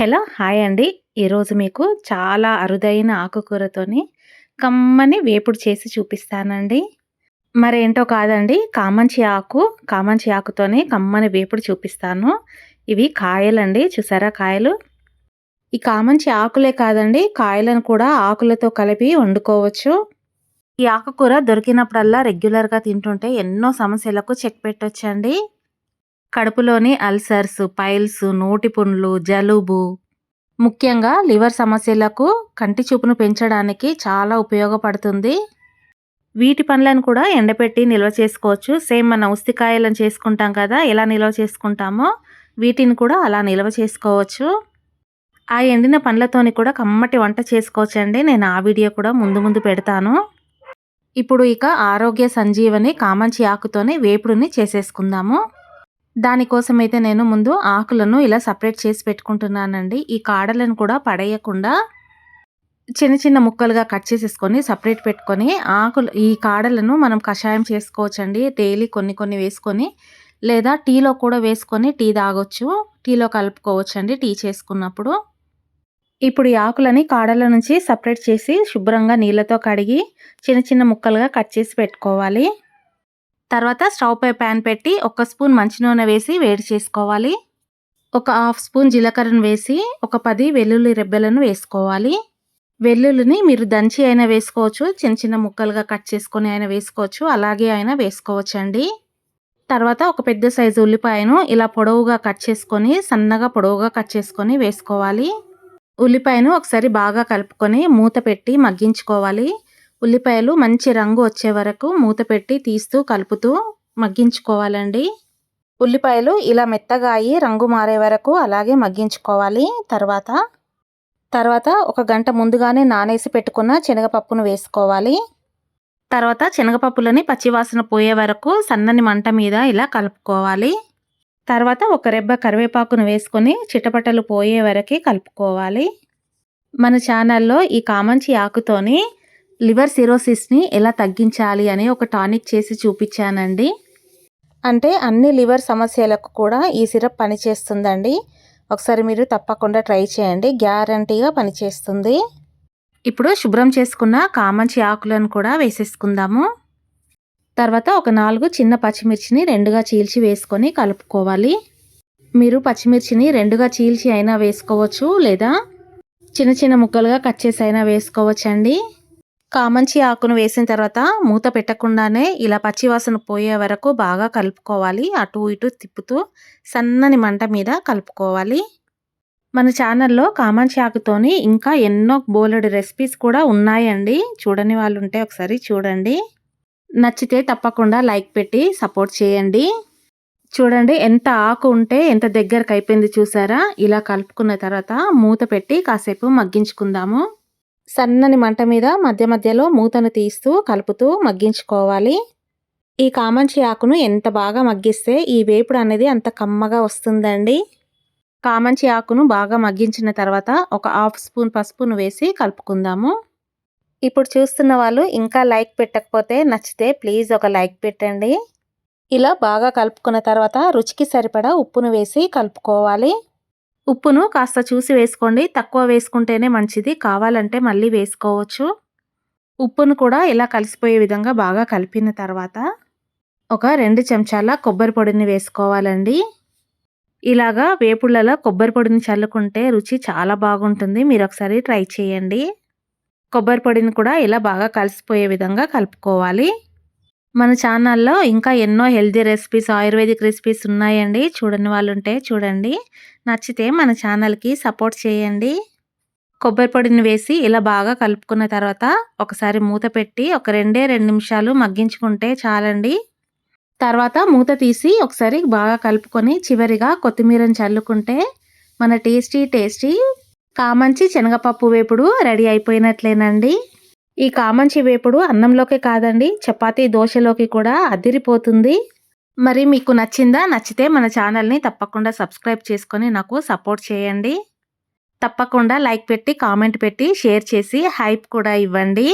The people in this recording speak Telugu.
హలో హాయ్ అండి. ఈరోజు మీకు చాలా అరుదైన ఆకుకూరతోని కమ్మని వేపుడు చేసి చూపిస్తానండి. మరేంటో కాదండి కామంచి ఆకు కామంచి ఆకుతోని కమ్మని వేపుడు చూపిస్తాను. ఇవి కాయలండి చూసారా కాయలు? ఈ కామంచి ఆకులే కాదండి కాయలను కూడా ఆకులతో కలిపి వండుకోవచ్చు. ఈ ఆకుకూర దొరికినప్పుడల్లా రెగ్యులర్గా తింటుంటే ఎన్నో సమస్యలకు చెక్ పెట్టొచ్చండి. కడుపులోని అల్సర్స్ పైల్స్ నోటి పుండ్లు జలుబు ముఖ్యంగా లివర్ సమస్యలకు కంటి చూపును పెంచడానికి చాలా ఉపయోగపడుతుంది. వీటి పండ్లను కూడా ఎండపెట్టి నిల్వ చేసుకోవచ్చు. సేమ్ మన ఉస్తికాయలను చేసుకుంటాం కదా ఎలా నిల్వ చేసుకుంటామో వీటిని కూడా అలా నిల్వ చేసుకోవచ్చు. ఆ ఎండిన పండ్లతోని కూడా కమ్మటి వంట చేసుకోవచ్చండి. నేను ఆ వీడియో కూడా ముందు ముందు పెడతాను. ఇప్పుడు ఇక ఆరోగ్య సంజీవని కామంచి ఆకుతోనే వేపుడుని చేసేసుకుందాము. దానికోసం అయితే నేను ముందు ఆకులను ఇలా సపరేట్ చేసి పెట్టుకుంటున్నానండి. ఈ కాడలను కూడా పడేయకుండా చిన్న చిన్న ముక్కలుగా కట్ చేసేసుకొని సపరేట్ పెట్టుకొని ఆకులు ఈ కాడలను మనం కషాయం చేసుకోవచ్చండి. డైలీ కొన్ని కొన్ని వేసుకొని లేదా టీలో కూడా వేసుకొని టీ తాగొచ్చు. టీలో కలుపుకోవచ్చు అండి టీ చేసుకున్నప్పుడు. ఇప్పుడు ఈ ఆకులని కాడల నుంచి సపరేట్ చేసి శుభ్రంగా నీళ్ళతో కడిగి చిన్న చిన్న ముక్కలుగా కట్ చేసి పెట్టుకోవాలి. తర్వాత స్టవ్ పై ప్యాన్ పెట్టి ఒక స్పూన్ మంచి నూనె వేసి వేడి చేసుకోవాలి. ఒక హాఫ్ స్పూన్ జీలకర్రను వేసి ఒక పది వెల్లుల్లి రెబ్బెలను వేసుకోవాలి. వెల్లుల్లిని మీరు దంచి అయినా వేసుకోవచ్చు చిన్న చిన్న ముక్కలుగా కట్ చేసుకొని అయినా వేసుకోవచ్చు అలాగే అయినా వేసుకోవచ్చు అండి తర్వాత ఒక పెద్ద సైజు ఉల్లిపాయను ఇలా పొడవుగా కట్ చేసుకొని సన్నగా పొడవుగా కట్ చేసుకొని వేసుకోవాలి. ఉల్లిపాయను ఒకసారి బాగా కలుపుకొని మూత పెట్టి మగ్గించుకోవాలి. ఉల్లిపాయలు మంచి రంగు వచ్చే వరకు మూత పెట్టి తీస్తూ కలుపుతూ మగ్గించుకోవాలండి. ఉల్లిపాయలు ఇలా మెత్తగా అయ్యి రంగు మారే వరకు అలాగే మగ్గించుకోవాలి. తర్వాత తర్వాత ఒక గంట ముందుగానే నానేసి పెట్టుకున్న శనగపప్పును వేసుకోవాలి. తర్వాత శనగపప్పులని పచ్చివాసన పోయే వరకు సన్నని మంట మీద ఇలా కలుపుకోవాలి. తర్వాత ఒక రెబ్బ కరివేపాకును వేసుకొని చిటపటలు పోయే వరకు కలుపుకోవాలి. మన ఛానల్లో ఈ కామంచి ఆకుతోని లివర్ సిరోసిస్ని ఎలా తగ్గించాలి అని ఒక టానిక్ చేసి చూపించానండి. అంటే అన్ని లివర్ సమస్యలకు కూడా ఈ సిరప్ పనిచేస్తుందండి. ఒకసారి మీరు తప్పకుండా ట్రై చేయండి. గ్యారంటీగా పనిచేస్తుంది. ఇప్పుడు శుభ్రం చేసుకున్న కామంచి ఆకులను కూడా వేసేసుకుందాము. తర్వాత ఒక నాలుగు చిన్న పచ్చిమిర్చిని రెండుగా చీల్చి వేసుకొని కలుపుకోవాలి. మీరు పచ్చిమిర్చిని రెండుగా చీల్చి అయినా వేసుకోవచ్చు లేదా చిన్న చిన్న ముక్కలుగా కట్ చేసి అయినా వేసుకోవచ్చండి. కామంచి ఆకును వేసిన తర్వాత మూత పెట్టకుండానే ఇలా పచ్చివాసన పోయే వరకు బాగా కలుపుకోవాలి. అటు ఇటు తిప్పుతూ సన్నని మంట మీద కలుపుకోవాలి. మన ఛానల్లో కామంచి ఆకుతోని ఇంకా ఎన్నో బోలెడు రెసిపీస్ కూడా ఉన్నాయండి. చూడని వాళ్ళు ఉంటే ఒకసారి చూడండి. నచ్చితే తప్పకుండా లైక్ పెట్టి సపోర్ట్ చేయండి. చూడండి ఎంత ఆకు ఉంటే ఎంత దగ్గరకు అయిపోయింది చూసారా? ఇలా కలుపుకున్న తర్వాత మూత పెట్టి కాసేపు మగ్గించుకుందాము. సన్నని మంట మీద మధ్య మధ్యలో మూతను తీస్తూ కలుపుతూ మగ్గించుకోవాలి. ఈ కామంచి ఆకును ఎంత బాగా మగ్గిస్తే ఈ వేపుడు అనేది అంత కమ్మగా వస్తుందండి. కామంచి ఆకును బాగా మగ్గించిన తర్వాత ఒక హాఫ్ స్పూన్ పసుపును వేసి కలుపుకుందాము. ఇప్పుడు చూస్తున్న వాళ్ళు ఇంకా లైక్ పెట్టకపోతే నచ్చితే ప్లీజ్ ఒక లైక్ పెట్టండి. ఇలా బాగా కలుపుకున్న తర్వాత రుచికి సరిపడా ఉప్పును వేసి కలుపుకోవాలి. ఉప్పును కాస్త చూసి వేసుకోండి. తక్కువ వేసుకుంటేనే మంచిది. కావాలంటే మళ్ళీ వేసుకోవచ్చు. ఉప్పును కూడా ఇలా కలిసిపోయే విధంగా బాగా కలిపిన తర్వాత ఒక రెండు చెంచాల కొబ్బరి పొడిని వేసుకోవాలండి. ఇలాగా వేపుళ్ళలో కొబ్బరి పొడిని చల్లుకుంటే రుచి చాలా బాగుంటుంది. మీరు ఒకసారి ట్రై చేయండి. కొబ్బరి పొడిని కూడా ఇలా బాగా కలిసిపోయే విధంగా కలుపుకోవాలి. మన ఛానల్లో ఇంకా ఎన్నో హెల్తీ రెసిపీస్ ఆయుర్వేదిక్ రెసిపీస్ ఉన్నాయండి. చూడని వాళ్ళు ఉంటే చూడండి. నచ్చితే మన ఛానల్కి సపోర్ట్ చేయండి. కొబ్బరి పొడిని వేసి ఇలా బాగా కలుపుకున్న తర్వాత ఒకసారి మూత పెట్టి ఒక రెండే రెండు నిమిషాలు మగ్గించుకుంటే చాలండి. తర్వాత మూత తీసి ఒకసారి బాగా కలుపుకొని చివరిగా కొత్తిమీరని చల్లుకుంటే మన టేస్టీ టేస్టీ కామంచి శనగపప్పు వేపుడు రెడీ అయిపోయినట్లేనండి. ఈ కామంచి వేపుడు అన్నంలోకే కాదండి చపాతీ దోశలోకి కూడా అదిరిపోతుంది. మరి మీకు నచ్చిందా నచ్చితే మన ఛానల్ని తప్పకుండా సబ్స్క్రైబ్ చేసుకొని నాకు సపోర్ట్ చేయండి. తప్పకుండా లైక్ పెట్టి కామెంట్ పెట్టి షేర్ చేసి హైప్ కూడా ఇవ్వండి.